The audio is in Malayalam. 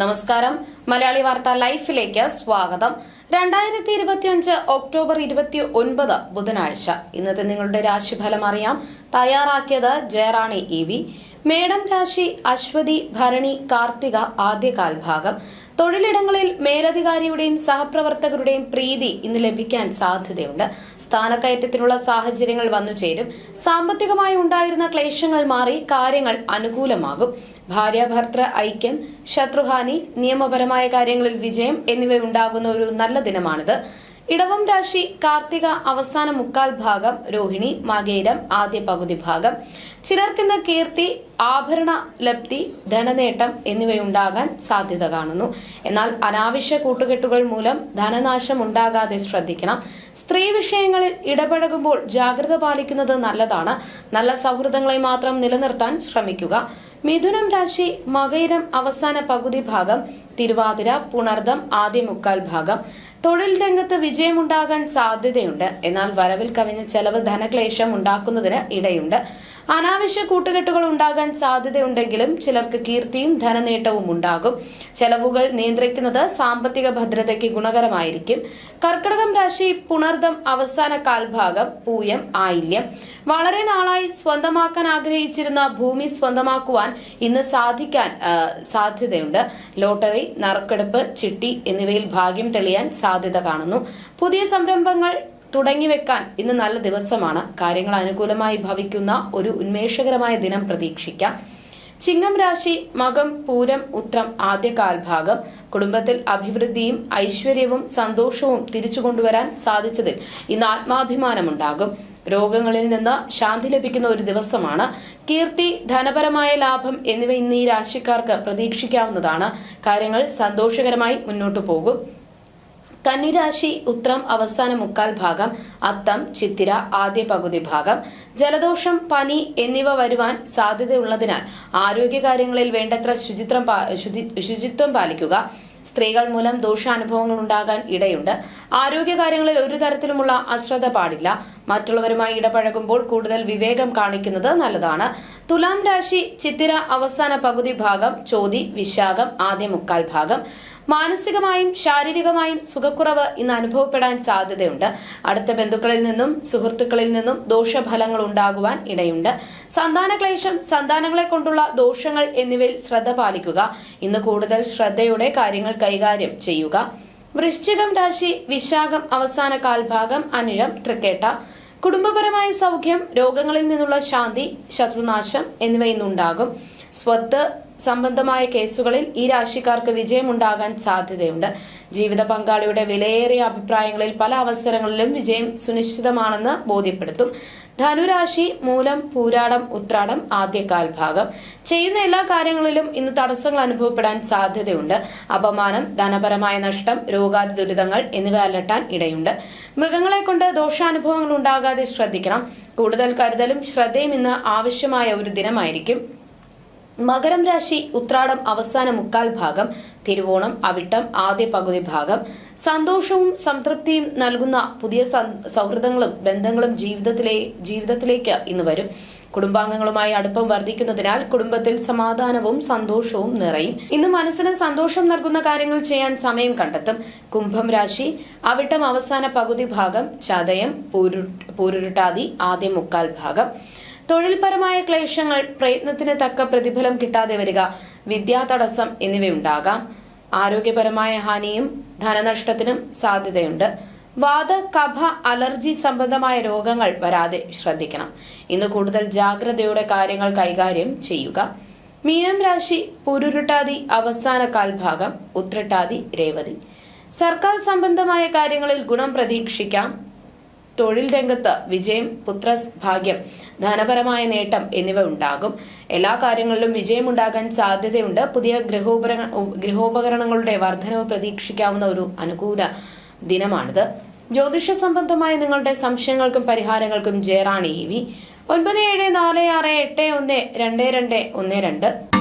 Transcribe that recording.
നമസ്കാരം. മലയാളി വാർത്ത ലൈഫിലേക്ക് സ്വാഗതം. രണ്ടായിരത്തി ഇരുപത്തിയഞ്ച് ഒക്ടോബർ ഇരുപത്തി ഒൻപത് ബുധനാഴ്ച. ഇന്നത്തെ നിങ്ങളുടെ രാശിഫലം അറിയാം. തയ്യാറാക്കിയത് ജയറാണി ഇ വി. മേഡം രാശി അശ്വതി ഭരണി കാർത്തിക ആദ്യകാൽ ഭാഗം തൊഴിലിടങ്ങളിൽ മേലധികാരിയുടെയും സഹപ്രവർത്തകരുടെയും പ്രീതി ഇന്ന് ലഭിക്കാൻ സാധ്യതയുണ്ട്. സ്ഥാനക്കയറ്റത്തിനുള്ള സാഹചര്യങ്ങൾ വന്നു ചേരും. സാമ്പത്തികമായി ഉണ്ടായിരുന്ന ക്ലേശങ്ങൾ മാറി കാര്യങ്ങൾ അനുകൂലമാകും. ഭാര്യ ഭർത്തൃ ഐക്യം ശത്രുഹാനി നിയമപരമായ കാര്യങ്ങളിൽ വിജയം എന്നിവ ഉണ്ടാകുന്ന ഒരു നല്ല ദിനമാണിത്. ഇടവം രാശി കാർത്തിക അവസാന മുക്കാൽ ഭാഗം രോഹിണി മകേരം ആദ്യ പകുതി ഭാഗം. ചിലർക്കിന്ന് കീർത്തി ആഭരണ ലബ്ധി ധനനേട്ടം എന്നിവയുണ്ടാകാൻ സാധ്യത കാണുന്നു. എന്നാൽ അനാവശ്യ കൂട്ടുകെട്ടുകൾ മൂലം ധനനാശം ഉണ്ടാകാതെ ശ്രദ്ധിക്കണം. സ്ത്രീ വിഷയങ്ങളിൽ ഇടപഴകുമ്പോൾ ജാഗ്രത പാലിക്കുന്നത് നല്ലതാണ്. നല്ല സൗഹൃദങ്ങളെ മാത്രം നിലനിർത്താൻ ശ്രമിക്കുക. മിഥുനം രാശി മകയിരം അവസാന പകുതി ഭാഗം തിരുവാതിര പുണർദം ആദ്യ മുക്കാൽ ഭാഗം. തൊഴിൽ രംഗത്ത് വിജയമുണ്ടാകാൻ സാധ്യതയുണ്ട്. എന്നാൽ വരവിൽ കവിഞ്ഞ ചെലവ് ധനക്ലേശം ഉണ്ടാക്കുന്നതിന് ഇടയുണ്ട്. അനാവശ്യ കൂട്ടുകെട്ടുകൾ ഉണ്ടാകാൻ സാധ്യതയുണ്ടെങ്കിലും ചിലർക്ക് കീർത്തിയും ധനനേട്ടവും ഉണ്ടാകും. ചെലവുകൾ നിയന്ത്രിക്കുന്നത് സാമ്പത്തിക ഭദ്രതയ്ക്ക് ഗുണകരമായിരിക്കും. കർക്കിടകം രാശി പുണർദം അവസാന കാൽഭാഗം പൂയം ആയില്യം. വളരെ നാളായി സ്വന്തമാക്കാൻ ആഗ്രഹിച്ചിരുന്ന ഭൂമി സ്വന്തമാക്കുവാൻ ഇന്ന് സാധിക്കാൻ സാധ്യതയുണ്ട്. ലോട്ടറി നറുക്കെടുപ്പ് ചിട്ടി എന്നിവയിൽ ഭാഗ്യം തെളിയാൻ സാധ്യത കാണുന്നു. പുതിയ സംരംഭങ്ങൾ തുടങ്ങിവെക്കാൻ ഇന്ന് നല്ല ദിവസമാണ്. കാര്യങ്ങൾ അനുകൂലമായി ഭവിക്കുന്ന ഒരു ഉന്മേഷകരമായ ദിനം പ്രതീക്ഷിക്കാം. ചിങ്ങം രാശി മകം പൂരം ഉത്രം ആദ്യ കാൽഭാഗം കുടുംബത്തിൽ അഭിവൃദ്ധിയും ഐശ്വര്യവും സന്തോഷവും തിരിച്ചു കൊണ്ടുവരാൻ സാധിച്ചതിൽ ഇന്ന് ആത്മാഭിമാനമുണ്ടാകും. രോഗങ്ങളിൽ നിന്ന് ശാന്തി ലഭിക്കുന്ന ഒരു ദിവസമാണ്. കീർത്തി ധനപരമായ ലാഭം എന്നിവ ഇന്ന് ഈ രാശിക്കാർക്ക് പ്രതീക്ഷിക്കാവുന്നതാണ്. കാര്യങ്ങൾ സന്തോഷകരമായി മുന്നോട്ടു പോകും. കന്നിരാശി ഉത്രം അവസാന മുക്കാൽ ഭാഗം അത്തം ചിത്തിര ആദ്യ പകുതി ഭാഗം. ജലദോഷം പനി എന്നിവ വരുവാൻ സാധ്യതയുള്ളതിനാൽ ആരോഗ്യകാര്യങ്ങളിൽ വേണ്ടത്ര ശുചിത്വം ശുചിത്വം പാലിക്കുക. സ്ത്രീകൾ മൂലം ദോഷാനുഭവങ്ങൾ ഉണ്ടാകാൻ ഇടയുണ്ട്. ആരോഗ്യകാര്യങ്ങളിൽ ഒരു തരത്തിലുമുള്ള അശ്രദ്ധ പാടില്ല. മറ്റുള്ളവരുമായി ഇടപഴകുമ്പോൾ കൂടുതൽ വിവേകം കാണിക്കുന്നത് നല്ലതാണ്. തുലാം രാശി ചിത്തിര അവസാന പകുതി ഭാഗം ചോതി വിശാഖം ആദ്യ മുക്കാൽ ഭാഗം. മാനസികമായും ശാരീരികമായും സുഖക്കുറവ് ഇന്ന് അനുഭവപ്പെടാൻ സാധ്യതയുണ്ട്. അടുത്ത ബന്ധുക്കളിൽ നിന്നും സുഹൃത്തുക്കളിൽ നിന്നും ദോഷഫലങ്ങൾ ഉണ്ടാകുവാൻ ഇടയുണ്ട്. സന്താനക്ലേശം സന്താനങ്ങളെ കൊണ്ടുള്ള ദോഷങ്ങൾ എന്നിവയിൽ ശ്രദ്ധ പാലിക്കുക. ഇന്ന് കൂടുതൽ ശ്രദ്ധയോടെ കാര്യങ്ങൾ കൈകാര്യം ചെയ്യുക. വൃശ്ചികം രാശി വിശാഖം അവസാന കാൽഭാഗം അനിഴം തൃക്കേട്ട. കുടുംബപരമായ സൗഖ്യം രോഗങ്ങളിൽ നിന്നുള്ള ശാന്തി ശത്രുനാശം എന്നിവ ഇന്നുണ്ടാകും. സ്വത്ത് സംബന്ധമായ കേസുകളിൽ ഈ രാശിക്കാർക്ക് വിജയമുണ്ടാകാൻ സാധ്യതയുണ്ട്. ജീവിത പങ്കാളിയുടെ വിലയേറിയ അഭിപ്രായങ്ങളിൽ പല അവസരങ്ങളിലും വിജയം സുനിശ്ചിതമാണെന്ന് ബോധ്യപ്പെടുത്തും. ധനുരാശി മൂലം പൂരാടം ഉത്രാടം ആദ്യകാൽ ഭാഗം. ചെയ്യുന്ന എല്ലാ കാര്യങ്ങളിലും ഇന്ന് തടസ്സങ്ങൾ അനുഭവപ്പെടാൻ സാധ്യതയുണ്ട്. അപമാനം ധനപരമായ നഷ്ടം രോഗാതി ദുരിതങ്ങൾ എന്നിവ അലട്ടാൻ ഇടയുണ്ട്. മൃഗങ്ങളെ കൊണ്ട് ദോഷാനുഭവങ്ങൾ ഉണ്ടാകാതെ ശ്രദ്ധിക്കണം. കൂടുതൽ കരുതലും ശ്രദ്ധയും ഇന്ന് ആവശ്യമായ ഒരു ദിനമായിരിക്കും. മകരം രാശി ഉത്രാടം അവസാന മുക്കാൽ ഭാഗം തിരുവോണം അവിട്ടം ആദ്യ പകുതി ഭാഗം. സന്തോഷവും സംതൃപ്തിയും നൽകുന്ന പുതിയ സൗഹൃദങ്ങളും ബന്ധങ്ങളും ജീവിതത്തിലെ ജീവിതത്തിലേക്ക് ഇന്ന് വരും. കുടുംബാംഗങ്ങളുമായി അടുപ്പം വർദ്ധിക്കുന്നതിനാൽ കുടുംബത്തിൽ സമാധാനവും സന്തോഷവും നിറയും. ഇന്ന് മനസ്സിന് സന്തോഷം നൽകുന്ന കാര്യങ്ങൾ ചെയ്യാൻ സമയം കണ്ടെത്തും. കുംഭം രാശി അവിട്ടം അവസാന പകുതി ഭാഗം ചതയം പൂരുട്ടാതി ആദ്യ മുക്കാൽ ഭാഗം. തൊഴിൽപരമായ ക്ലേശങ്ങൾ പ്രയത്നത്തിന് തക്ക പ്രതിഫലം കിട്ടാതെ വരിക വിദ്യാ തടസ്സം എന്നിവയുണ്ടാകാം. ആരോഗ്യപരമായ ഹാനിയും ധനനഷ്ടത്തിനും സാധ്യതയുണ്ട്. വാത കഭ അലർജി സംബന്ധമായ രോഗങ്ങൾ വരാതെ ശ്രദ്ധിക്കണം. ഇന്ന് കൂടുതൽ ജാഗ്രതയോടെ കാര്യങ്ങൾ കൈകാര്യം ചെയ്യുക. മീനം രാശി പുരുരുട്ടാതി അവസാന കാൽഭാഗം ഉത്രട്ടാതി രേവതി. സർക്കാർ സംബന്ധമായ കാര്യങ്ങളിൽ ഗുണം പ്രതീക്ഷിക്കാം. തൊഴിൽ രംഗത്ത് വിജയം പുത്ര ഭാഗ്യം ധനപരമായ നേട്ടം എന്നിവ ഉണ്ടാകും. എല്ലാ കാര്യങ്ങളിലും വിജയമുണ്ടാകാൻ സാധ്യതയുണ്ട്. പുതിയ ഗൃഹോപര ഗൃഹോപകരണങ്ങളുടെ വർധനവ് പ്രതീക്ഷിക്കാവുന്ന ഒരു അനുകൂല ദിനമാണിത്. ജ്യോതിഷ സംബന്ധമായ നിങ്ങളുടെ സംശയങ്ങൾക്കും പരിഹാരങ്ങൾക്കും ജയറാണി ഇ വി. ഒൻപത് ഏഴ് നാല് ആറ് എട്ട് ഒന്ന് രണ്ട് രണ്ട് ഒന്ന് രണ്ട്.